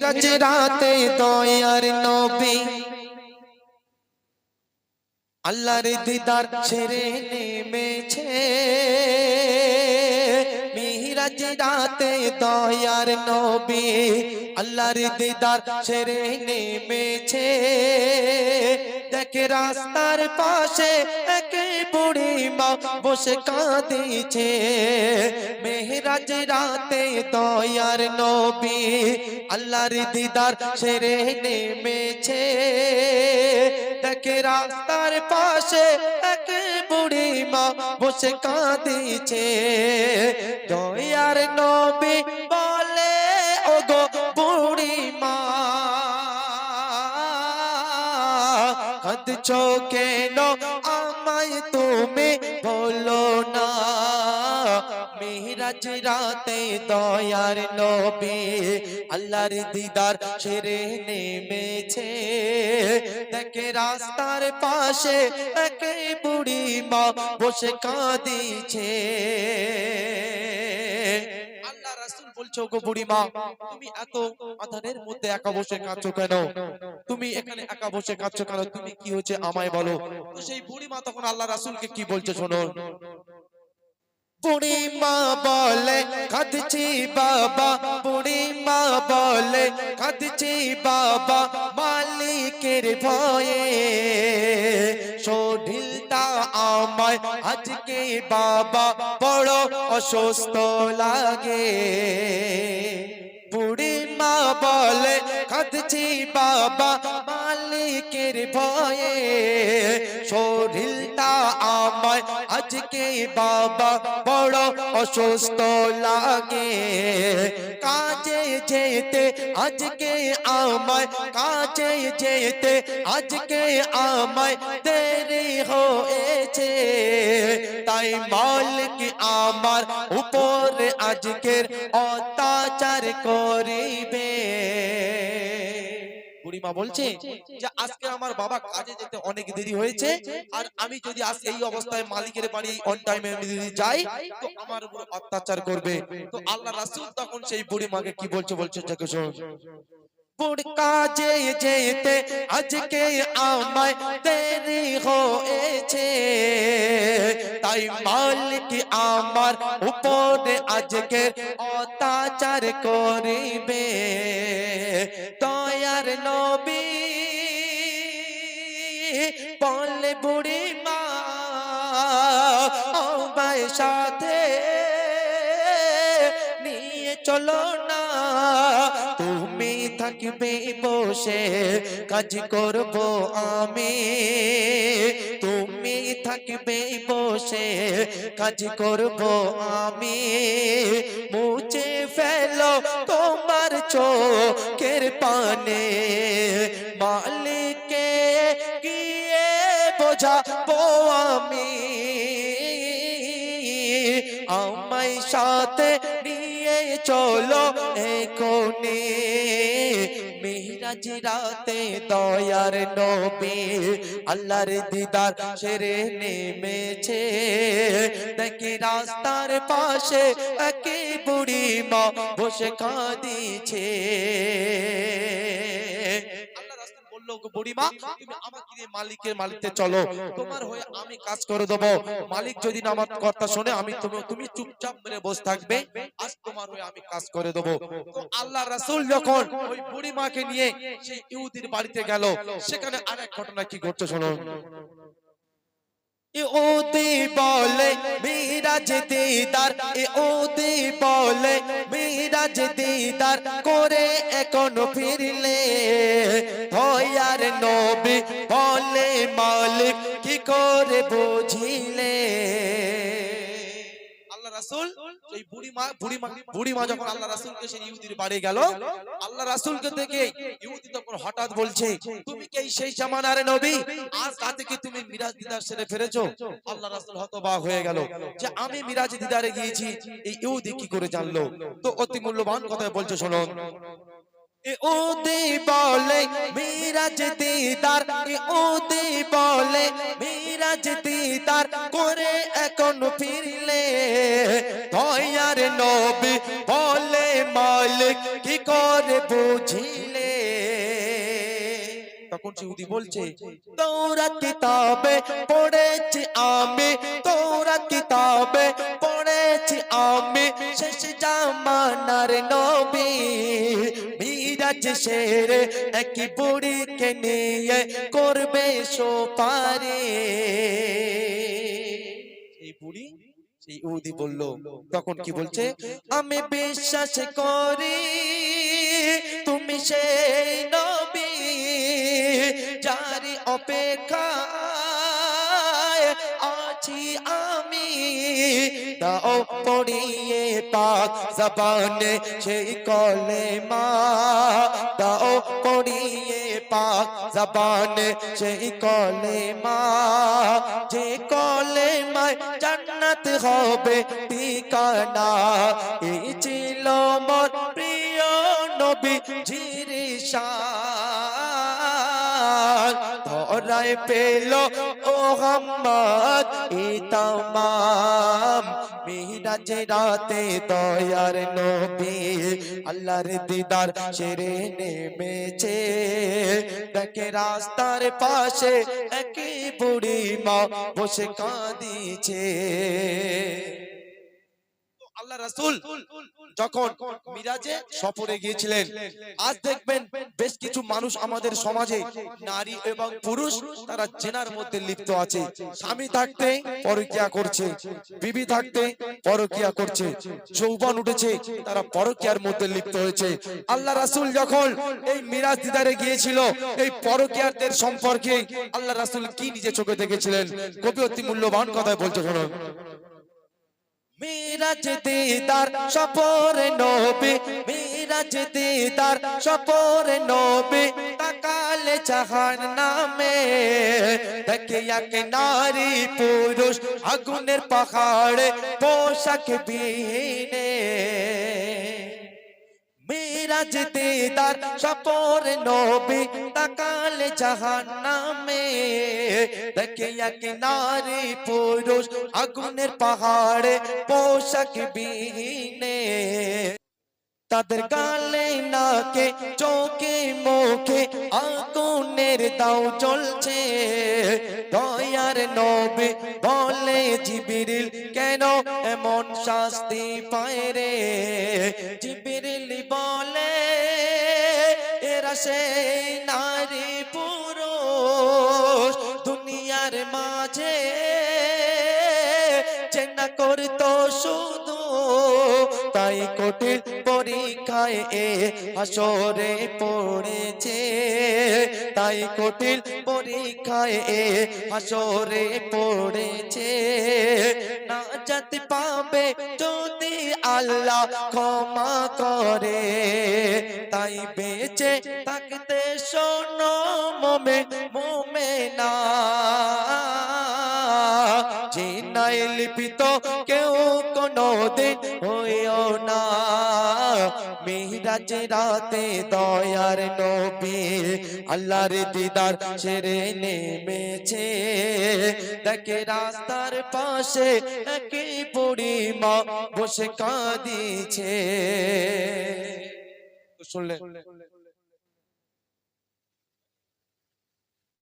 রাতে দয়ার নবী। আল্লাহর দিদার ছেড়ে নেমেছে। মিরাজ রাতে দয়ার নবী আল্লাহর দিদার ছেড়ে নেমেছে। দেখে রাস্তার পাশে বুড়ি মা বসে কাঁদিছে। মেহরাজ রাতে দয়ার নবী আল্লাহর দিদার ছেড়ে নেমেছে। দেখে রাস্তার পাশে এক বুড়ি মা বসে কাঁদিছে। দয়ার নবী বলে ও গো বুড়ি মা, কাঁদছ কেন? আমায় তুমি বলো না। মিরাজ রাতে দয়ার নবী আল্লাহর দিদার ছেড়ে নেমেছে। দেখে রাস্তার পাশে একে বুড়ি মা বসে কাঁদিছে। রাসূল বলছো, গো বুড়ি মা তুমি এত আধারের মধ্যে একা বসে কাঁদছো কেন? তুমি এখানে একা বসে কাঁদছো কেন? তুমি কি হচ্ছে আমায় বলো? তো সেই বুড়িমা তখন আল্লাহ রাসূলকে কি বলছে, শোনো। বুড়ি মা বলে, কাঁদছি বাবা বুড়ি মা বলে, কাঁদছি বাবা, মালিকের ভয়ে। শরীরটা আমায়, আজকে বাবা, বড় অসুস্থ লাগে। বলে, কাঁদছি বাবা মালিকের ভয়ে। শরীরটা আমায় আজকে বাবা বড় অসুস্থ লাগে। কাজে যেতে আজকে আমায়, কাজে যেতে আজকে আমায় দেরি হয়েছে। তাই মালিক আমার উপর আজকের অত্যাচার করিবে। বুড়িমা বলছে যে আজকে আমার বাবা কাজে যেতে অনেক দেরি হয়েছে আর আমি যদি আজ এই অবস্থায় মালিকের বাড়ি অন টাইমে যদি যাই তো আমার উপর অত্যাচার করবে। তো আল্লাহ রাসুল তখন সেই বুড়িমাকে কি বলছে? বলছে বুড় কাজে যেতে আজকে আমায় দেরি হয়েছে তাই মালিক আমার উপরে আজকে অত্যাচার করিবে দয়ার নবী বলে বুড়ি মা সাথে নিয়ে চলো তুমি থাকবে বসে কাজ করব আমি। তুমি থাকবে বসে কাজ করব আমি। মুছে ফেলো তোমার চোখের পানে। মালিকে গিয়ে বোঝাবো আমি। আমায় সাথে চলো এখনে মেহরাজ রাতে দয়ার নবে আল্লাহর দিদার সেরে নেমেছে। দেখি রাস্তার পাশে একে বুড়ি মা বসে কাঁদিছে। বুড়িমা তুমি আমাকে মালিকের মালিকতে চলো। তোমার হয়ে আমি কাজ করে দেবো। মালিক যদি না আমার কথা শুনে আমি তুমি তুমি চুপচাপ মেরে বসে থাকবে। আজ তোমার হয়ে আমি কাজ করে দেবো। তো আল্লাহ রাসূল যখন ওই বুড়িমাকে নিয়ে সেই ইহুদির বাড়িতে গেল সেখানে আরেক ঘটনা কি ঘটছে শোনো। ইহুদি বলে মিরাজ দিদার ওদি বলে মিরাজ দিদার, করে এখন ফিরলে দয়ার নবী বলে মালিক, কি করে বুঝিলে? আল্লাহ দেখে ইহুদি তখন হঠাৎ বলছে, তুমি কি সেই জামানার নবী? আর তাতে কি তুমি মিরাজ দিদার সেরে ফিরেছো? আল্লাহ রাসুল হতবাক হয়ে গেল যে, আমি মিরাজ দিদারে গিয়েছি, এই ইহুদি কি করে জানলো? তো অতি মূল্যবান কথা বলছে, শোনো ওদে বলে, মিরাজ দিদার ওদে বলে, মিরাজ দিদার, করে এখন ফিরলে। দয়ার নবী বলে, মালিক কি করে বুঝিলে? তখন চিহুদি বলছে, তোরা কিতাবে পড়েছি আমি, তোরা কিতাবে পড়েছি আমি, শেষ জামানার নবী। মিরাজ শের এক বুড়িকে নিয়ে করবে সোপারে। উদি বলল, তখন কি বলছে? আমি বিশ্বাস করি, তুমি সেই নবী যারি অপেক্ষা আছি দাও পড়িয়ে পাক জবানে সেই কলে মা দাও পড়িয়ে পাক জবানে সেই কলে মা যে কলে মায় জান্নাত হবে ঠিকানা, এই ছিল মোর প্রিয় নবী জিরিশান ধরায় পেল। ও হাম্মদ ই তামাম মিরাজ রাতে দয়ার নবী আল্লাহর দিদার সেরে নেমেছে। দেখে রাস্তার পাশে একই বুড়ি মা বসে কাঁদিছে। আল্লাহ রাসূল যখন মিরাজে সফরে গিয়েছিলেন, আজ দেখবেন বেশ কিছু মানুষ আমাদের সমাজে, নারী এবং পুরুষ, তারা চেনার মধ্যে লিপ্ত আছে। স্বামী থাকতে পরকিয়া করছে, বিবি থাকতে পরকিয়া করছে, যৌবন উঠেছে, তারা পরকিয়ার মধ্যে লিপ্ত হয়েছে। আল্লাহ রাসূল যখন এই মিরাজ দিদারে গিয়েছিল, এই পরকিয়ারদের সম্পর্কে আল্লাহ রাসুল কি নিজে চোখে দেখেছিলেন? কবি অতি মূল্যবান কথায় বলছে শোনো মিরাজ দিদার সপর নবী। মিরাজ দিদার সপর নবী। তাকালে জাহান নামে। দেখে এক নারী পুরুষ আগুনের পাহাড়ে পোশাক বিহীনে মিরাজ দিদার সপর নবী তাকালে জাহান নামে দেখে এক নারী পুরুষ আগুনের পাহাড়ে পোশাক বিহীনে তাদের গালে নাকে চোখে মুখে আগুনের দাও চলছে দয়ার নবে বলে জিবিরিল কেন এমন শাস্তি পায় রে সেই নারী পুরুষ দুনিয়ার মাঝে। চেনা করতো শুধু তাই কঠিন পরীক্ষায় এ আসরে পড়েছে। তাই কঠিন পরীক্ষায় এ আসরে পড়েছে। না যেতে পাবে যদি আল্লাহ ক্ষমা করে। তাই বেঁচে থাকতে শোনো মোমে মোমে না যে নাই লিপিত কেউ কোনো দিন হইও না। মিরাজ রাতে দয়ার নবী আল্লাহর দিদার সেরে নেমেছে। দেখে রাস্তার পাশে একই পরিমা মা বসে কাঁদিছে। শুনলেন